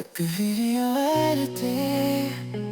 Like we're vivi a day.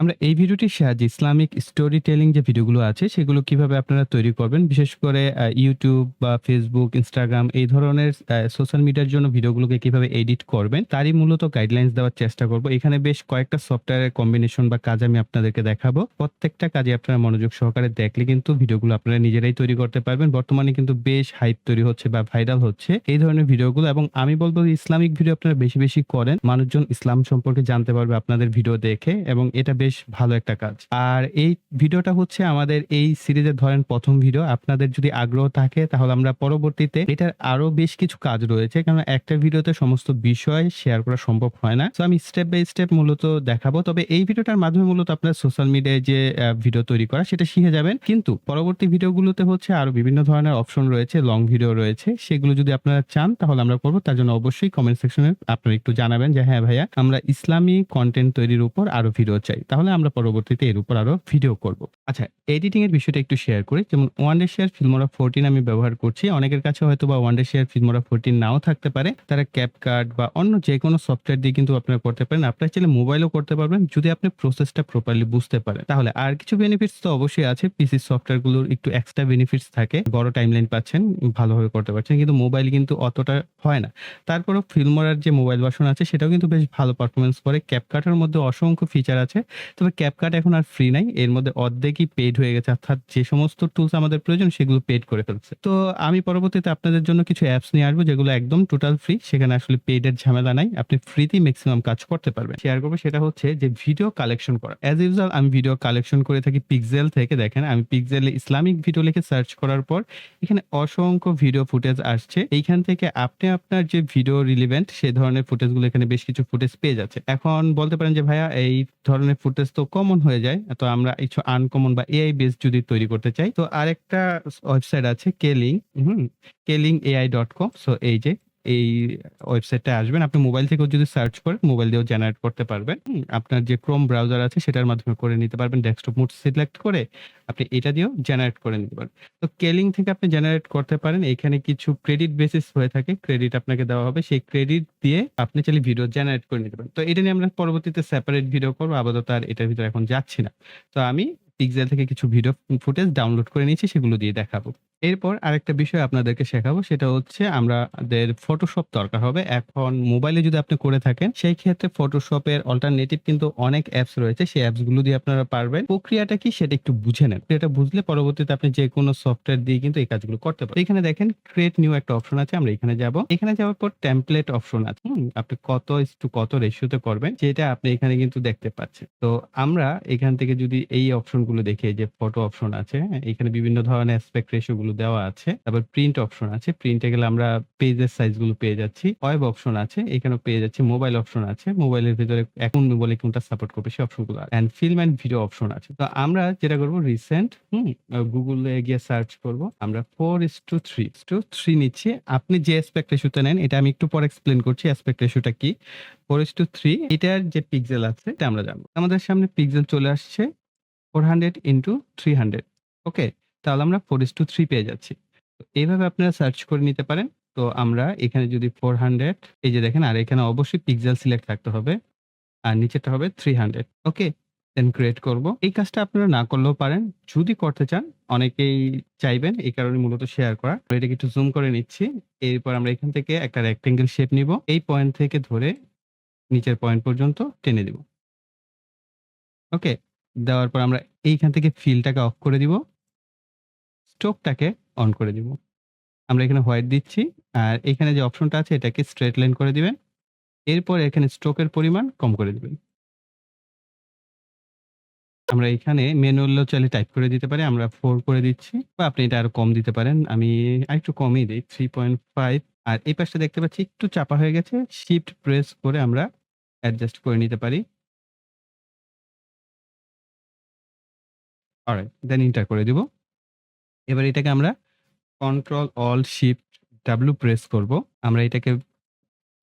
আমরা এই ভিডিওটির সাহায্যে ইসলামিক স্টোরি টেলিং যে ভিডিওগুলো আছে, সেগুলো কীভাবে আপনারা তৈরি করবেন, বিশেষ করে ইউটিউব বা ফেসবুক ইনস্টাগ্রাম এই ধরনের সোশ্যাল মিডিয়ার জন্য ভিডিওগুলোকে কীভাবে এডিট করবেন, তারই মূলত গাইডলাইন্স দেওয়ার চেষ্টা করব। এখানে বেশ কয়েকটা সফটওয়্যারের কম্বিনেশন বা কাজ আমি আপনাদেরকে দেখাবো। প্রত্যেকটা কাজে আপনারা মনোযোগ সহকারে দেখলে কিন্তু ভিডিওগুলো আপনারা নিজেরাই তৈরি করতে পারবেন। বর্তমানে কিন্তু বেশ হাইপ তৈরি হচ্ছে বা ভাইরাল হচ্ছে এই ধরনের ভিডিওগুলো এবং আমি বলব ইসলামিক ভিডিও আপনারা বেশি বেশি করেন। মানুষজন ইসলাম সম্পর্কে জানতে পারবে, আপনাদের ভিডিও দেখে। এবং এটা বেশ ভালো একটা কাজ। আর এই ভিডিওটা হচ্ছে আমাদের এই সিরিজের ধরেন প্রথম ভিডিও। আপনাদের যদি আগ্রহ থাকে তাহলে আমরা পরবর্তীতে এটার আরও বেশ কিছু কাজ রয়েছে। কারণ একটা ভিডিওতে সমস্ত বিষয় শেয়ার করা সম্ভব হয় না। তো আমি স্টেপ বাই স্টেপ মূলত দেখাবো। তবে এই ভিডিওটার মাধ্যমে মূলত আপনার সোশ্যাল মিডিয়ায় যে ভিডিও তৈরি করা, সেটা শিখে যাবেন। কিন্তু পরবর্তী ভিডিওগুলোতে হচ্ছে আরও বিভিন্ন ধরনের অপশন রয়েছে লং ভিডিও রয়েছে। সেগুলো যদি আপনারা চান তাহলে আমরা করব। তার জন্য অবশ্যই কমেন্ট সেকশনে আপনারা একটু জানাবেন যে হ্যাঁ ভাইয়া, আমরা ইসলামী কন্টেন্ট তৈরির উপর আরও ভিডিও চাই। তাহলে আমরা পরবর্তীতে এর উপর আরও ভিডিও করব। আচ্ছা এডিটিং এর বিষয়টা একটু শেয়ার করি। যেমন Wondershare Filmora fourteen আমি ব্যবহার করছি। অনেকের কাছে হয়তো বা Wondershare Filmora fourteen নাও থাকতে পারে। তারা ক্যাপকাট বা অন্য যে কোনো সফটওয়্যার দিয়ে কিন্তু আপনারা করতে পারেন। আপনারা চাইলে মোবাইলও করতে পারবেন, যদি আপনি প্রসেসটা প্রপারলি বুঝতে পারেন। তাহলে আর কিছু বেনিফিটস তো অবশ্যই আছে। পিসি সফটওয়্যারগুলোর একটু এক্সট্রা বেনিফিটস থাকে। বড় টাইমলাইন পাচ্ছেন, ভালোভাবে করতে পারছেন। কিন্তু মোবাইল কিন্তু অতটা হয় না। তারপরেও ফিল্মোরার যে মোবাইল ভার্সন আছে, সেটাও কিন্তু বেশ ভালো পারফরমেন্স করে। ক্যাপকাটের মধ্যে অসংখ্য ফিচার আছে। তবে ক্যাপকাট এখন আর ফ্রি নাই। এর মধ্যে অর্ধেকই পেড হয়ে গেছে। অর্থাৎ যে সমস্ত টুলস আমাদের প্রয়োজন, সেগুলো পেড করে ফেলছে। তো আমি পরবর্তীতে আপনাদের জন্য কিছু অ্যাপস নিয়ে আসব, যেগুলো একদম টোটাল ফ্রি সেখানে আসলে পেডের ঝামেলা নাই। আপনি ফ্রিতেই ম্যাক্সিমাম কাজ করতে পারবেন। শেয়ার করব সেটা হচ্ছে যে ভিডিও কালেকশন করা। অ্যাজ ইউজুয়াল আমি ভিডিও কালেকশন করে থাকি পিক্সেল থেকে, দেখেন। আমি পিক্সেলে ইসলামিক ভিডিও লিখে সার্চ করার পর, এখানে অসংখ্য ভিডিও ফুটেজ আসছে। এইখান থেকে আপনি আপনার যে ভিডিও রিলিভেন্ট সেই ধরনের ফুটেজগুলো এখানে বেশ কিছু ফুটেজ পেয়ে যাচ্ছে এখন বলতে পারেন যে, ভাইয়া, এই ধরনের ফুটেজ তো কমন হয়ে যায়। তো আমরা কিছু আনকমন বা এআই বেস যদি তৈরি করতে চাই, তো আরেকটা ওয়েবসাইট আছে Kling hmm Kling AI dot com so এই যে এই ওয়েবসাইটটা আসবেন। আপনি মোবাইল থেকেও যদি সার্চ করেন মোবাইল দিয়েও জেনারেট করতে পারবেন। আপনার যে ক্রোম ব্রাউজার আছে, সেটার মাধ্যমে করে নিতে পারবেন। ডেস্কটপ মোড সিলেক্ট করে আপনি এটা দিয়েও জেনারেট করে নিতে পারেন তো কেলিং থেকে আপনি জেনারেট করতে পারেন। এখানে কিছু ক্রেডিট বেসিস হয়ে থাকে। ক্রেডিট আপনাকে দেওয়া হবে। সেই ক্রেডিট দিয়ে আপনি চাইলে ভিডিও জেনারেট করে নিতে পারেন। তো এটা নিয়ে আমরা পরবর্তীতে সেপারেট ভিডিও করব। আপাতত আর এটার ভিতরে এখন যাচ্ছি না। তো আমি পিক্সেল থেকে কিছু ভিডিও ফুটেজ ডাউনলোড করে নিয়েছি, সেগুলো দিয়ে দেখাবো। এরপর আরেকটা বিষয় আপনাদেরকে শেখাবো সেটা হচ্ছে আমাদের ফটোশপ দরকার হবে। এখন মোবাইলে যদি আপনি করে থাকেন সেই ক্ষেত্রে ফটোশপের অল্টারনেটিভ কিন্তু অনেক অ্যাপস রয়েছে। সেই অ্যাপসগুলো দিয়ে আপনারা পারবেন। প্রক্রিয়াটা কি সেটা একটু বুঝে নেন। এটা বুঝলে পরবর্তীতে আপনি যে কোনো সফটওয়্যার দিয়ে কিন্তু এই কাজগুলো করতে পারেন এখানে দেখেন ক্রিয়েট নিউ একটা অপশন আছে আমরা এখানে যাব। এখানে যাওয়ার পর টেমপ্লেট অপশন আছে। আপনি কত টু কত রেশিওতে করবেন যেটা আপনি এখানে কিন্তু দেখতে পাচ্ছেন। তো আমরা এখান থেকে যদি এই অপশনগুলো দেখি যে ফটো অপশন আছে হ্যাঁ, এখানে বিভিন্ন ধরনের অ্যাসপেক্ট রেশিও গুলো দেওয়া আছে। তারপর প্রিন্ট অপশন আছে। প্রিন্টে গেলে আমরা পেজের সাইজগুলো পেয়ে যাচ্ছি। ওয়েব অপশন আছে। এখানেও পেয়ে যাচ্ছি। মোবাইল অপশন আছে। মোবাইলের ভিতরে এখন মোবাইলে কোনটা সাপোর্ট করবে সেই অপশনগুলো and film and video option আছে। তো আমরা যেটা করব রিসেন্ট হুম গুগলে গিয়ে সার্চ করব। আমরা four is to three to three নিচ্ছি। আপনি যে অ্যাসপেক্ট রেশিওতে নেন, এটা আমি একটু পরে এক্সপ্লেন করছি অ্যাসপেক্ট রেশিওটা কি। ফোর ইস টু থ্রি এটার যে পিক্সেল আছে, এটা আমরা জানব। আমাদের সামনে পিক্সেল চলে আসছে four hundred into three hundred okay তাহলে আমরা ফোর ইস টু থ্রি পেয়ে যাচ্ছি। এইভাবে আপনারা সার্চ করে নিতে পারেন। তো আমরা এখানে যদি ফোর হান্ড্রেড এই যে দেখেন, আর এখানে অবশ্যই পিক্সেল সিলেক্ট থাকতে হবে। আর নিচেটা হবে three hundred okay then create করব। এই কাজটা আপনারা না করলেও পারেন। যদি করতে চান, অনেকেই চাইবেন এই কারণে মূলত শেয়ার করা। এটাকে একটু জুম করে নিচ্ছি। এরপর আমরা এখান থেকে একটা রেক্টেঙ্গেল শেপ নিব। এই পয়েন্ট থেকে ধরে নিচের পয়েন্ট পর্যন্ত টেনে দিব। ওকে দেওয়ার পর আমরা এইখান থেকে ফিলটাকে অফ করে দিব। স্ট্রোকটাকে অন করে দিব। আমরা এখানে হোয়াইট দিচ্ছি, আর এখানে যে অপশনটা আছে, এটাকে স্ট্রেট লাইন করে দিবেন। এরপর এখানে স্ট্রোকের পরিমাণ কম করে দিবেন। আমরা এখানে ম্যানুয়ালও চাইলে টাইপ করে দিতে পারি, আমরা ফোর করে দিচ্ছি, বা আপনি এটা আরও কম দিতে পারেন। আমি আরেকটু কমই দিই থ্রি পয়েন্ট ফাইভ আর এই পাশটা দেখতে পাচ্ছি, একটু চাপা হয়ে গেছে শিফট প্রেস করে আমরা অ্যাডজাস্ট করে নিতে পারি। দেন এন্টার করে দিব। এবার এটাকে আমরা control all shift W press করব। আমরা এটাকে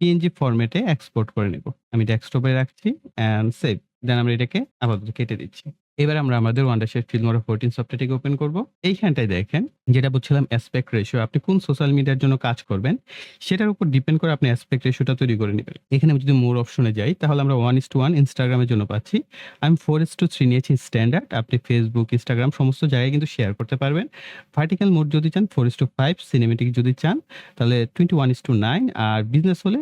পিএনজি ফরম্যাটে এক্সপোর্ট করে নেব। আমি ডেস্কটপে রাখছি অ্যান্ড সেভ দেন আমরা এটাকে আপাতত কেটে দিচ্ছি। এবার আমরা আমাদের ওয়ান্ডারশেড ফিল্মোরা 14 সফটওয়্যারটিকে ওপেন করব। এইখানটায় দেখেন যেটা বলছিলাম অ্যাসপেক্ট রেশিও আপনি কোন সোশ্যাল মিডিয়ার জন্য কাজ করবেন সেটার উপর ডিপেন্ড করে আপনি অ্যাসপেক্ট রেশিওটা তৈরি করে নেবেন। এখানে আমি যদি মোর অপশনে যাই তাহলে আমরা 1:1 ইনস্টাগ্রামের জন্য পাচ্ছি। আমি 4:3 নিয়েছি স্ট্যান্ডার্ড। আপনি ফেসবুক, ইনস্টাগ্রাম সমস্ত জায়গায় কিন্তু শেয়ার করতে পারবেন। ভার্টিক্যাল মোড যদি চান 4:5 সিনেমেটিক যদি চান তাহলে 21:9 আর বিজনেস হলে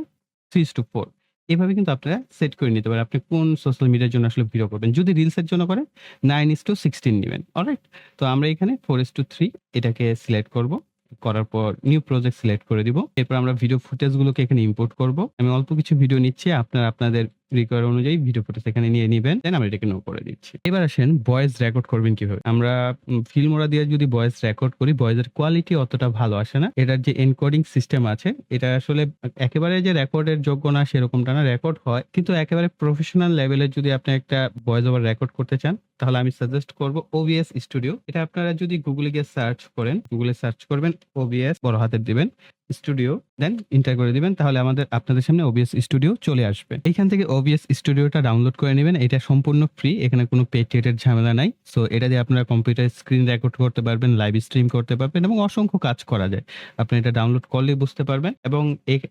3:4 এভাবে কিন্তু আপনারা সেট করে নিতে পারেন। আপনি কোন সোশ্যাল মিডিয়ার জন্য আসলে ভিডিও করবেন। যদি রিলসের জন্য করেন নাইন ইস টু সিক্সটিন নেবেন অলরাইট? তো আমরা এখানে 4:3 এটাকে সিলেক্ট করব। করার পর নিউ প্রজেক্ট সিলেক্ট করে দিব। এরপর আমরা ভিডিও ফুটেজগুলোকে এখানে ইম্পোর্ট করব। আমি অল্প কিছু ভিডিও নিচ্ছি। আপনারা, আপনাদের রিকোয়ার অনুযায়ী ভিডিও ফুটেজ এখানে নিয়ে নিবেন। দেন আমরা এটাকে নো করে দিচ্ছি। এবার আসেন ভয়েস রেকর্ড করবেন কীভাবে? আমরা উম ফিল্মোরা দিয়ে যদি ভয়েস রেকর্ড করি ভয়েসের কোয়ালিটি অতটা ভালো আসে না। এটার যে এনকোডিং সিস্টেম আছে এটা আসলে একেবারে যে রেকর্ডের যোগ্য না সেরকমটা না। রেকর্ড হয়। কিন্তু একেবারে প্রফেশনাল লেভেলের যদি আপনি একটা ভয়েস ওভার রেকর্ড করতে চান তাহলে আমি সাজেস্ট করব OBS স্টুডিও। এটা আপনারা যদি গুগলে গিয়ে সার্চ করেন, গুগলে সার্চ করবেন OBS বড় হাতের দিবেন স্টুডিও দেন এন্টার করে দিবেন তাহলে আমাদের আপনাদের সামনে OBS স্টুডিও চলে আসবে। এখান থেকে OBS স্টুডিওটা ডাউনলোড করে নেবেন এটা সম্পূর্ণ ফ্রি। এখানে কোনো পেড টেটের ঝামেলা নাই। সো এটা দিয়ে আপনারা কম্পিউটার স্ক্রিন রেকর্ড করতে পারবেন, লাইভ স্ট্রিম করতে পারবেন এবং অসংখ্য কাজ করা যায়। আপনি এটা ডাউনলোড করলেই বুঝতে পারবেন এবং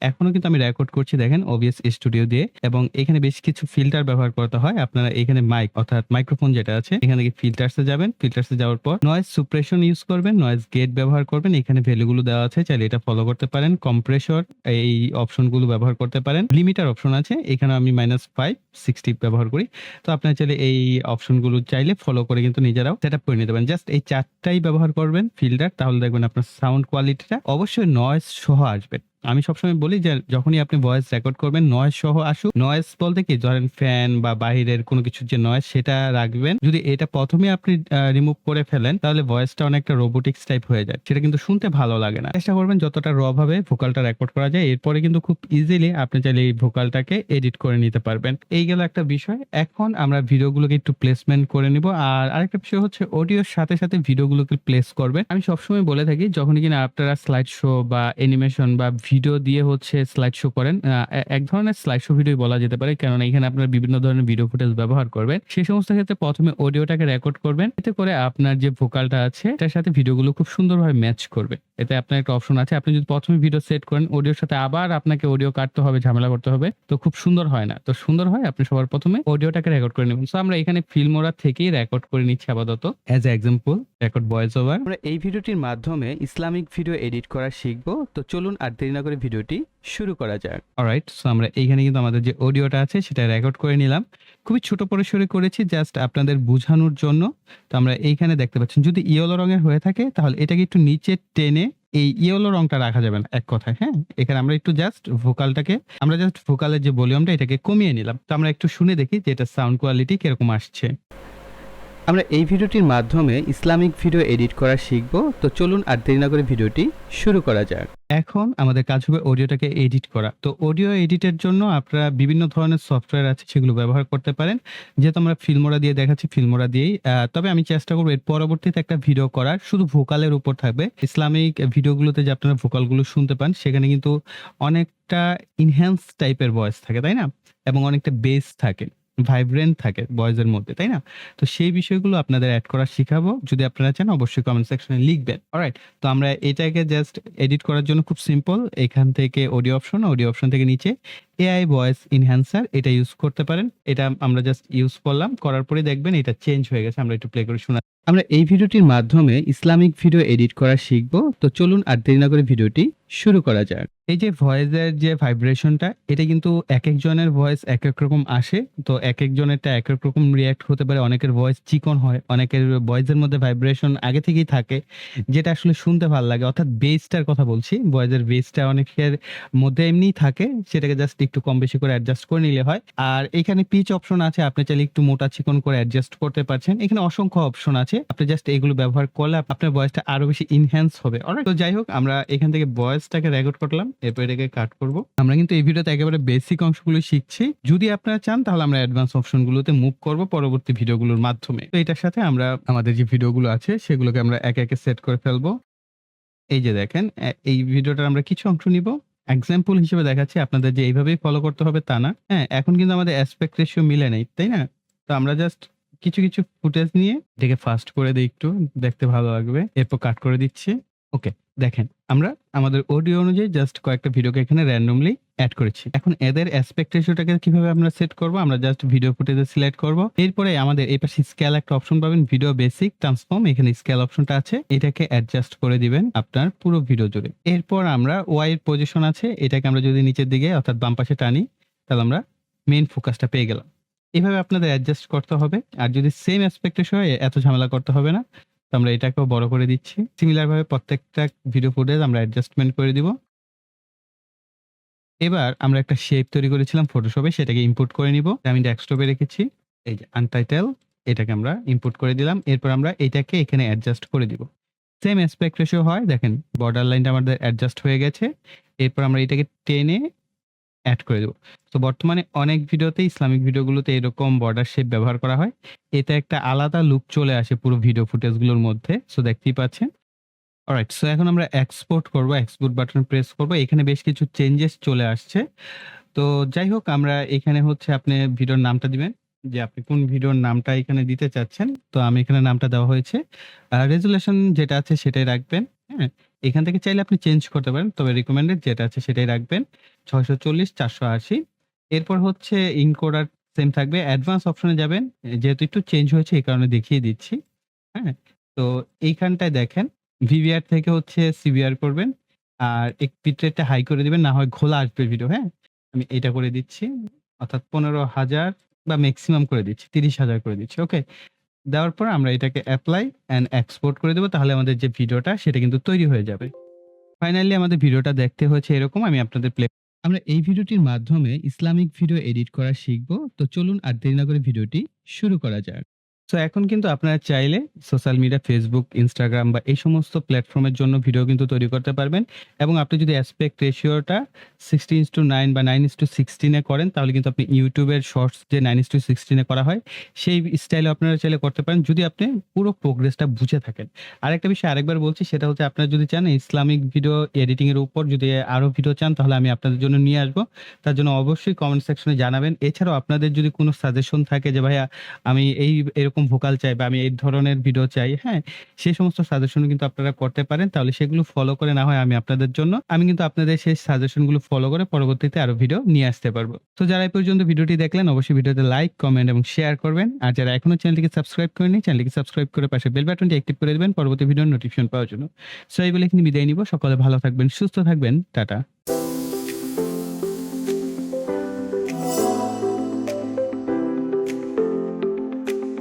এখনও কিন্তু আমি রেকর্ড করছি দেখেন OBS স্টুডিও দিয়ে এবং এখানে বেশ কিছু ফিল্টার ব্যবহার করতে হয়। আপনারা এখানে মাইক অর্থাৎ মাইক্রোফোন যেটা আছে এখান থেকে ফিল্টারস যাবেন। ফিল্টারস যাওয়ার পর নয়েজ সুপ্রেশন ইউজ করবেন, নয়েজ গেট ব্যবহার করবেন। এখানে ভ্যালু গুলো দেওয়া আছে। চাইলে এটা ফলো করতে পারেন। কম্প্রেসর এই অপশনগুলো ব্যবহার করতে পারেন। লিমিটার অপশন আছে। এখানে আমি -5 60 ব্যবহার করি। তো আপনার চাইলে এই অপশনগুলো চাইলে ফলো করে কিন্তু নিজেরাও সেট আপ করে নিতে পারেন। জাস্ট এই চারটাই ব্যবহার করবেন ফিল্টার তাহলে দেখবেন আপনার সাউন্ড কোয়ালিটিটা অবশ্যই নয়েজ সহ আসবে। আমি সবসময় বলি যে যখনই আপনি ভয়েস রেকর্ড করবেন নয়েজ সহ আসুক। নয়েজ বলতে কি ধরেন ফ্যান বা বাহিরের কোনো কিছু যে নয়েজ সেটা রাখবেন। যদি এটা প্রথমে আপনি রিমুভ করে ফেলেন তাহলে ভয়েসটা অনেকটা রোবোটিক্স টাইপ হয়ে যায়। সেটা কিন্তু শুনতে ভালো লাগে না। চেষ্টা করবেন যতটা র ভাবে ভোকালটা রেকর্ড করা যায়। এরপরে কিন্তু খুব ইজিলি আপনি চাইলে এই ভোকালটাকে এডিট করে নিতে পারবেন। এই গেল একটা বিষয়। এখন আমরা ভিডিওগুলোকে একটু প্লেসমেন্ট করে নিব। আর আরেকটা বিষয় হচ্ছে অডিওর সাথে, সাথে ভিডিওগুলোকে প্লেস করবেন। আমি সবসময় বলে থাকি যখনই কিনা আপনারা স্লাইড শো বা অ্যানিমেশন বা ভিডিও দিয়ে হচ্ছে স্লাইড শো করেন এক ধরনের স্লাইড শো ভিডিও বলা যেতে পারে। কারণ এখানে আপনার বিভিন্ন ধরনের ভিডিও ফুটেজ ব্যবহার করবেন। সেই সমস্ত ক্ষেত্রে ১ম এ অডিওটাকে রেকর্ড করবেন। এতে করে আপনার যে ভোকালটা আছে, এটার সাথে ভিডিওগুলো খুব সুন্দরভাবে ম্যাচ করবে। এতে আপনার একটা অপশন আছে। আপনি যদি প্রথমে ভিডিও সেট করেন অডিওর সাথে আবার আপনাকে অডিও কাটতে হবে, ঝামেলা করতে হবে। তো খুব সুন্দর হয় না। তো সুন্দর হয় আপনি সবার প্রথমে অডিওটাকে রেকর্ড করে নেবেন সো আমরা এখানে ফিল্মোরা থেকেই রেকর্ড করে নিচ্ছি আপাতত। As a example record voice over. আমরা এই ভিডিওটির মাধ্যমে ইসলামিক ভিডিও এডিট করা শিখব তো চলুন আর দেরি না করে ভিডিওটি শুরু করা যাক। অলরাইট সো আমরা এইখানে কিন্তু আমাদের যে অডিওটা আছে সেটা রেকর্ড করে নিলাম। খুবই ছোট পরিসরে করেছি জাস্ট আপনাদের বোঝানোর জন্য। তো আমরা এইখানে দেখতে পাচ্ছেন যদি ইয়েলো রঙের হয়ে থাকে তাহলে এটাকে একটু নিচে টেনে এই ইয়েলো রংটা রাখা যাবে না এক কথায়, হ্যাঁ? এখানে আমরা একটু জাস্ট ভোকালটাকে আমরা জাস্ট ভোকালের যে ভলিউমটা এটাকে কমিয়ে নিলাম। তো আমরা একটু শুনে দেখি যে এটা সাউন্ড কোয়ালিটি কীরকম আসছে। আমরা এই ভিডিওটির মাধ্যমে ইসলামিক ভিডিও এডিট করা শিখব। তো চলুন আর দেরি না করে ভিডিওটি শুরু করা যাক। এখন আমাদের কাজ হবে অডিওটাকে এডিট করা। তো অডিও এডিটের জন্য আপনারা বিভিন্ন ধরনের সফটওয়্যার আছে সেগুলো ব্যবহার করতে পারেন। যেহেতু আমরা ফিল্মোরা দিয়ে দেখাচ্ছি ফিল্মোরা দিয়েই। তবে আমি চেষ্টা করব এর পরবর্তীতে একটা ভিডিও করার শুধু ভোকালের উপর থাকবে। ইসলামিক ভিডিওগুলোতে যে আপনারা ভোকালগুলো শুনতে পান সেখানে কিন্তু অনেকটা ইনহ্যান্স টাইপের ভয়েস থাকে, তাই না? এবং অনেকটা বেস থাকে। ভাইব্রেন্ট থাকে বয়েজের মধ্যে, তাই না? তো সেই বিষয়গুলো আপনাদের অ্যাড করা শিখাবো। যদি আপনারা চান অবশ্যই কমেন্ট সেকশনে লিখবেন। অলরাইট? তো আমরা এটাকে জাস্ট এডিট করার জন্য খুব সিম্পল। এখান থেকে অডিও অপশন, অডিও অপশন থেকে নিচে এআই ভয়েস এনহ্যান্সার এটা ইউজ করতে পারেন। এটা আমরা জাস্ট ইউজ করলাম। করার পরে দেখবেন এটা চেঞ্জ হয়ে গেছে। আমরা একটু প্লে করে শোনা আমরা এই ভিডিওটির মাধ্যমে ইসলামিক ভিডিও এডিট করা শিখব। তো চলুন আর দেরি না করে ভিডিওটি শুরু করা যাক। এই যে ভয়েসের যে ভাইব্রেশনটা এটা কিন্তু এক একজনের ভয়েস এক এক রকম আসে। তো এক একজনেরটা এক এক রকম রিঅ্যাক্ট হতে পারে। অনেকের ভয়েস চিকন হয়। অনেকের ভয়েসের মধ্যে ভাইব্রেশন আগে থেকেই থাকে। যেটা আসলে শুনতে ভালো লাগে। অর্থাৎ বেসটার কথা বলছি। ভয়েসের বেসটা অনেকের মধ্যে এমনিই থাকে। সেটাকে জাস্ট একটু কম বেশি করে অ্যাডজাস্ট করে নিলে হয়। আর এখানে পিচ অপশন আছে। আপনি চাইলে একটু মোটা চিকন করে অ্যাডজাস্ট করতে পারছেন। এখানে অসংখ্য অপশন আছে। আপনি জাস্ট এগুলো ব্যবহার করলে আপনার ভয়েসটা আরও বেশি ইনহ্যান্স হবে। তো যাই হোক আমরা এখান থেকে ভয়েসটাকে রেকর্ড করলাম। এরপর এটাকে কাট করব। আমরা কিন্তু এই ভিডিওতে একেবারে বেসিক অংশগুলো শিখছি। যদি আপনারা চান তাহলে আমরা অ্যাডভান্স অপশনগুলোতে মুভ করব পরবর্তী ভিডিওগুলোর মাধ্যমে। তো এটার সাথে আমরা আমাদের যে ভিডিওগুলো আছে সেগুলোকে আমরা একে, একে সেট করে ফেলব। এই যে দেখেন এই ভিডিওটার আমরা কিছু অংশ নিব। এক্সাম্পল হিসেবে দেখাচ্ছি আপনাদের যে এইভাবেই ফলো করতে হবে তা না। হ্যাঁ? এখন কিন্তু আমাদের অ্যাসপেক্ট রেশিও মিলে নেই তাই না? তো আমরা জাস্ট কিছু, কিছু ফুটেজ নিয়ে এটাকে ফাস্ট করে দিই একটু দেখতে ভালো লাগবে। এরপর কাট করে দিচ্ছি। ওকে দেখেন, আমরা আমাদের অডিও অনুযায়ী জাস্ট কয়েকটা ভিডিওকে এখানে randomly অ্যাড করেছি। এখন এদের অ্যাসপেক্ট রেশিওটাকে কীভাবে আমরা সেট করব? আমরা জাস্ট ভিডিও ফুটেজে সিলেক্ট করব। এরপরে আমাদের এই পাশে স্কেল একটা অপশন পাবেন ভিডিও বেসিক ট্রান্সফর্ম এখানে স্কেল অপশনটা আছে। এটাকে অ্যাডজাস্ট করে দিবেন আপনার পুরো ভিডিও জুড়ে। এরপর আমরা ওয়াই এর পজিশন আছে, এটাকে আমরা যদি নিচের দিকে অর্থাৎ বাম পাশে টানি, তাহলে আমরা মেইন ফোকাসটা পেয়ে গেলাম। এভাবে আপনাদের অ্যাডজাস্ট করতে হবে। আর যদি সেম অ্যাসপেক্ট রেশিও হয়, এত ঝামেলা করতে হবে না। আমরা এটাকেও বড় করে দিচ্ছি। সিমিলার ভাবে প্রত্যেকটা ভিডিও ফুটেজ আমরা অ্যাডজাস্টমেন্ট করে দিব। এবার আমরা একটা শেপ তৈরি করেছিলাম ফটোশপে সেটাকে ইম্পোর্ট করে নিব। আমি ডেস্কটপে রেখেছি। এই যে আনটাইটেল এটাকে আমরা ইম্পোর্ট করে দিলাম। এরপর আমরা এটাকে এখানে অ্যাডজাস্ট করে দিব। সেম অ্যাসপেক্ট রেশিও হয় দেখেন বর্ডার লাইনটা আমাদের অ্যাডজাস্ট হয়ে গেছে। এরপর আমরা এটাকে টেনে এড করে দেবো তো বর্তমানে অনেক ভিডিওতে ইসলামিক ভিডিওগুলোতে এরকম বর্ডার শেপ ব্যবহার করা হয়। এতে একটা আলাদা লুক চলে আসে পুরো ভিডিও ফুটেজগুলোর মধ্যে। সো দেখতেই পাচ্ছেন। অলরাইট সো এখন আমরা এক্সপোর্ট করব। এক্সপোর্ট বাটন প্রেস করব। এখানে বেশ কিছু চেঞ্জেস চলে আসছে। তো যাই হোক, আমরা এখানে হচ্ছে আপনি ভিডিওর নামটা দিবেন। যে আপনি কোন ভিডিওর নামটা এখানে দিতে চাচ্ছেন। তো আমি এখানে নামটা দেওয়া হয়েছে। আ রেজোলিউশন যেটা আছে সেটাই রাখবেন। হ্যাঁ? এখান থেকে চাইলে আপনি চেঞ্জ করতে পারেন। তবে রিকমেন্ডেড যেটা আছে সেটাই রাখবেন। 640-480 এরপর হচ্ছে ইনকোডার সেম থাকবে। অ্যাডভান্স অপশনে যাবেন। যেহেতু একটু চেঞ্জ হয়েছে এই কারণে দেখিয়ে দিচ্ছি। হ্যাঁ? তো এইখানটায় দেখেন ভিভিআর থেকে হচ্ছে সিভিআর করবেন। আর এক বিটরেটটা হাই করে দিবেন না হয় ঘোলা আসবে ভিডিও, হ্যাঁ? আমি এটা করে দিচ্ছি। অর্থাৎ 15,000 বা মেক্সিমাম করে দিচ্ছি। 30,000 করে দিচ্ছি। ওকে? দেওয়ার পর আমরা এটাকে এপ্লাই অ্যান্ড এক্সপোর্ট করে দেব। তাহলে আমাদের যে ভিডিওটা সেটা কিন্তু তৈরি হয়ে যাবে। ফাইনালি আমাদের ভিডিওটা দেখতে হয়েছে এরকম আমি আপনাদের প্লে আমরা এই ভিডিওটির মাধ্যমে ইসলামিক ভিডিও এডিট করা শিখব। তো চলুন আর দেরি না করে ভিডিওটি শুরু করা যাক। সো এখন কিন্তু আপনারা চাইলে সোশ্যাল মিডিয়া ফেসবুক, ইনস্টাগ্রাম বা এই সমস্ত প্ল্যাটফর্মের জন্য ভিডিও কিন্তু তৈরি করতে পারবেন। এবং আপনি যদি অ্যাসপেক্ট রেশিওটা 16:9 বা নাইন টু সিক্সটিনে করেন তাহলে কিন্তু আপনি ইউটিউবের শর্টস যে নাইন ইস টু সিক্সটিনে করা হয় সেই স্টাইলে আপনারা চাইলে করতে পারেন যদি আপনি পুরো প্রোগ্রেসটা বুঝে থাকেন। আরেকটা বিষয় আরেকবার বলছি সেটা হচ্ছে আপনারা যদি চান ইসলামিক ভিডিও এডিটিংয়ের উপর যদি আরও ভিডিও চান তাহলে আমি আপনাদের জন্য নিয়ে আসব। তার জন্য অবশ্যই কমেন্ট সেকশনে জানাবেন। এছাড়াও আপনাদের যদি কোনো সাজেশন থাকে যে ভাইয়া আমি এই এরকম ভোকাল চাই বা আমি এই ধরনের ভিডিও চাই, হ্যাঁ? সেই সমস্ত সাজেশনও কিন্তু আপনারা করতে পারেন। তাহলে সেগুলো ফলো করে না হয় আমি আপনাদের জন্য আমি কিন্তু আপনাদের সেই সাজেশনগুলো ফলো করে পরবর্তীতে আরও ভিডিও নিয়ে আসতে পারব। তো যারা এই পর্যন্ত ভিডিওটি দেখলেন অবশ্যই ভিডিওতে লাইক, কমেন্ট এবং শেয়ার করবেন। আর যারা এখনও চ্যানেলটিকে সাবস্ক্রাইব করেননি চ্যানেলটিকে সাবস্ক্রাইব করে পাশে বেল বাটনটি অ্যাক্টিভ করে দিবেন পরবর্তী ভিডিওর নোটিফিকেশন পাওয়ার জন্য। সো এই বলে এখানে বিদায় নিব। সকলে ভালো থাকবেন, সুস্থ থাকবেন। টাটা।